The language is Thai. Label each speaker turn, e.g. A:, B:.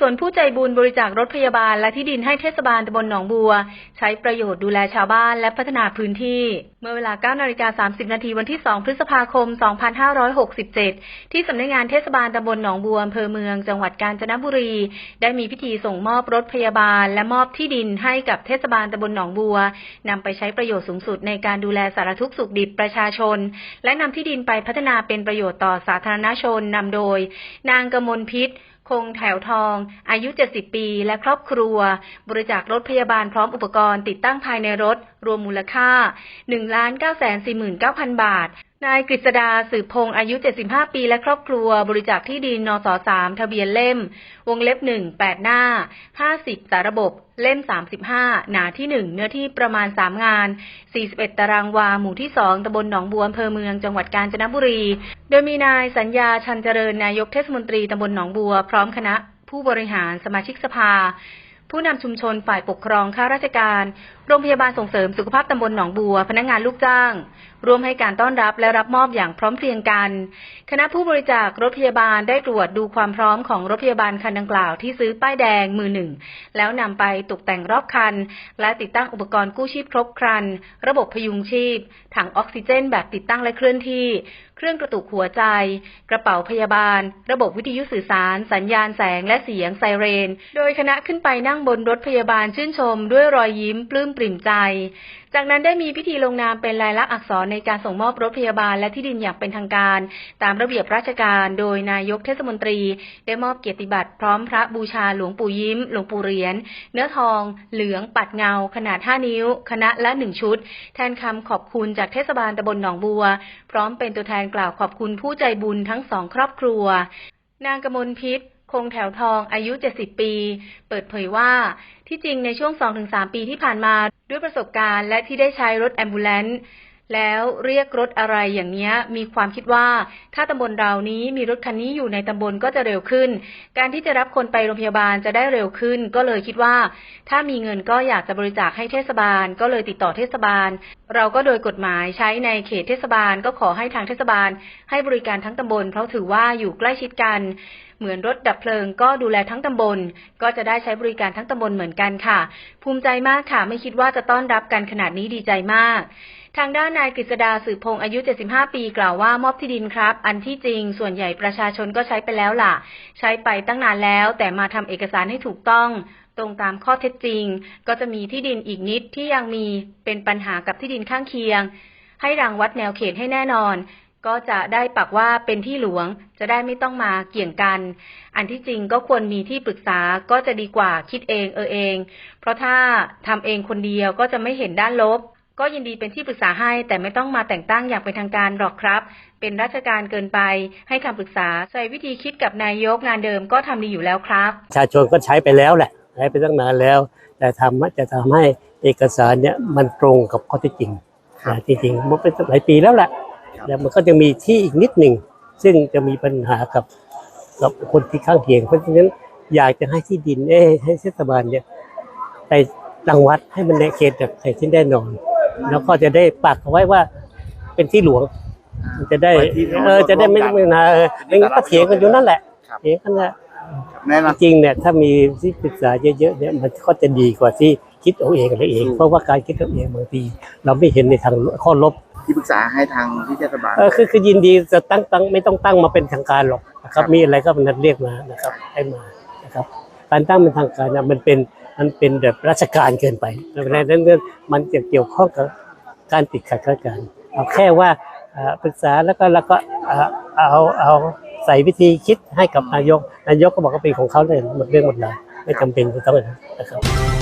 A: ศลผู้ใจบุญบริจาครถพยาบาลและที่ดินให้เทศบาลตำบลหนองบัว ใช้ประโยชน์ดูแลชาวบ้านและพัฒนาพื้นที่ เมื่อเวลา9นาฬิกา30 นาทีวันที่ 2 พฤษภาคม 2567 ที่สำนักงานเทศบาลตำบลหนองบัวอำเภอเมืองจังหวัดกาญจนบุรี ได้มีพิธีส่งมอบรถพยาบาล และมอบที่ดินให้กับเทศบาลตำบลหนองบัวนำไปใช้ประโยชน์สูงสุดในการดูแลสารทุกข์สุขดิบประชาชน และนำที่ดินไปพัฒนาเป็นประโยชน์ต่อสาธารณชนนำโดย นางกมลพิษ คงแถวทอง อายุ 70 ปี และครอบครัว บริจาครถพยาบาลพร้อมอุปกรณ์ติดตั้งภายในรถ รวมมูลค่า 1 9 4 9 0 0 0 บาท นายกฤษดาสืบพงศ์อายุ 75 ปี และครอบครัวบริจาคที่ดินนส3ทะเบียนเล่ม วงเล็บ 1 8 หน้า 50 สาระบบ เล่ม 35 หนาที่ 1 เนื้อที่ประมาณ 3 งาน 41 ตารางวา หมู่ที่ 2 ตำบลหนองบัวอำเภอเมือง จังหวัดกาญจนบุรี โดยมีนายสัญญาชันเจริญ นายกเทศมนตรีตำบลหนองบัว พร้อมคณะ ผู้บริหาร สมาชิกสภา ผู้นำชุมชนฝ่ายปกครอง ข้าราชการโรงพยาบาลส่งเสริมสุขภาพตำบลหนองบัว พนักงานลูกจ้าง ร่วมให้การต้อนรับและรับมอบอย่างพร้อมเพรียงกัน คณะผู้บริจาครถพยาบาลได้ตรวจดูความพร้อมของรถพยาบาลคันดังกล่าวที่ซื้อป้ายแดงมือหนึ่ง แล้วนำไปตกแต่งรอบคัน และติดตั้งอุปกรณ์กู้ชีพครบครัน ระบบพยุงชีพ ถังออกซิเจนแบบติดตั้งและเคลื่อนที่ เครื่องกระตุกหัวใจ กระเป๋าพยาบาล ระบบวิทยุสื่อสาร สัญญาณแสงและเสียงไซเรน โดยคณะขึ้นไปนั่งบนรถพยาบาลชื่นชม ด้วยรอยยิ้มปลื้มปริ่มใจ จากนั้นได้มีพิธีลงนามเป็นลายลักษณ์อักษรในการส่งมอบรถพยาบาลและที่ดินอย่างเป็นทางการ ตามระเบียบราชการ โดยนายกเทศมนตรี ได้มอบเกียรติบัตรพร้อมพระบูชาหลวงปู่ยิ้ม หลวงปู่เหรียญเนื้อทอง เหลือง ปัดเงา ขนาด 5 นิ้ว คณะละ 1 ชุด แทนคำขอบคุณจากเทศบาลตำบลหนองบัว พร้อมเป็นตัวแทนกล่าวขอบคุณผู้ใจบุญทั้งสองครอบครัว นางกมลพิษ คงแถวทองอายุ 70 ปี เปิดเผยว่าที่จริงในช่วง 2-3 ปีที่ผ่านมาด้วยประสบการณ์ และที่ได้ใช้รถแอมบูเลนต์ แล้วเรียกรถอะไรอย่างเนี้ย มีความคิดว่า ถ้าตำบลเรานี้มีรถคันนี้อยู่ในตำบลก็จะเร็วขึ้น การที่จะรับคนไปโรงพยาบาลจะได้เร็วขึ้น ก็เลยคิดว่า ถ้ามีเงินก็อยากจะบริจาคให้เทศบาล ก็เลยติดต่อเทศบาล เราก็โดยกฎหมายใช้ในเขตเทศบาลก็ขอให้ทางเทศบาล ให้บริการทั้งตำบล เพราะถือว่าอยู่ใกล้ชิดกัน เหมือนรถดับเพลิงก็ดูแลทั้งตำบล ก็จะได้ใช้บริการทั้งตำบลเหมือนกันค่ะ ภูมิใจมากค่ะ ไม่คิดว่าจะต้อนรับกันขนาดนี้ดีใจมาก ทางด้านนายกฤษดาสืบพงศ์อายุ 75 ปี กล่าวว่ามอบที่ดินครับ อันที่จริงส่วนใหญ่ประชาชนก็ใช้ไปแล้วล่ะ ใช้ไปตั้งนานแล้ว แต่มาทำเอกสารให้ถูกต้อง ตรงตามข้อเท็จจริง ก็จะมีที่ดินอีกนิดที่ยังมีเป็นปัญหากับที่ดินข้างเคียง ให้รังวัดแนวเขตให้แน่นอน ก็จะได้ปักว่าเป็นที่หลวง จะได้ไม่ต้องมาเกี่ยงกัน อันที่จริงก็ควรมีที่ปรึกษาก็จะดีกว่าคิดเองเออเอง เพราะถ้าทำเองคนเดียวก็จะไม่เห็นด้านลบ ก็ยินดีเป็นที่ปรึกษาให้ แต่ไม่ต้องมาแต่งตั้งอย่างเป็นทางการหรอกครับ เป็นราชการเกินไป ให้คำปรึกษาใส่วิธีคิดกับนายกงานเดิมก็ทำดีอยู่แล้วครับ
B: ประชาชนก็ใช้ไปแล้วแหละใช้ไปตั้งนานแล้ว แต่ทำจะทำให้เอกสารเนี่ยมันตรงกับข้อเท็จจริงนะจริงๆมันเป็นหลายปีแล้วแหละแล้วมันก็จะมีที่อีกนิดหนึ่งซึ่งจะมีปัญหากับกับคนที่ข้างเคียง เพราะฉะนั้นอยากจะให้ที่ดินเอ้ให้เทศบาลเนี่ยไปรังวัดให้มันในเขตแบบเขตที่แน่นอน แล้วก็จะได้ปักเอาไว้ว่าเป็นที่หลวงมันจะได้
C: ไว้ที่
B: เออจะได้ไม่ไม่นาเออไม่งั้นก็เถียงกันอยู่นั่นแหละ
C: ครับ
B: เถียงกันแหละ
C: แน่นอน
B: จริงๆเนี่ยถ้ามีที่ปรึกษาเยอะๆเนี่ยมันก็จะดีกว่าที่คิดเอาเองอะไรเอง เพราะว่าการคิดเอาเองบางทีเราไม่เห็นในทางข้อลบ
C: ที่ปรึกษาให้ทางที่เทศบาล
B: เออคือคือยินดีจะตั้งตั้งไม่ต้องตั้งมาเป็นทางการหรอกนะครับ มีอะไรก็มันนัดเรียกมานะครับ ให้มานะครับ การตั้งเป็นทางการเนี่ยมันเป็น มันเป็นแบบราชการเกินไปดังนั้นเรื่องมันจะเกี่ยวข้องกับการติดขัดข้าราชการเอาแค่ว่าปรึกษาแล้วก็แล้วก็เอ่อเอาเอาใส่วิธีคิดให้กับนายก นายกก็บอกว่าเป็นของเขาเลยหมดเรื่องหมดราวไม่จำเป็นจะต้องอย่างนั้นนะครับ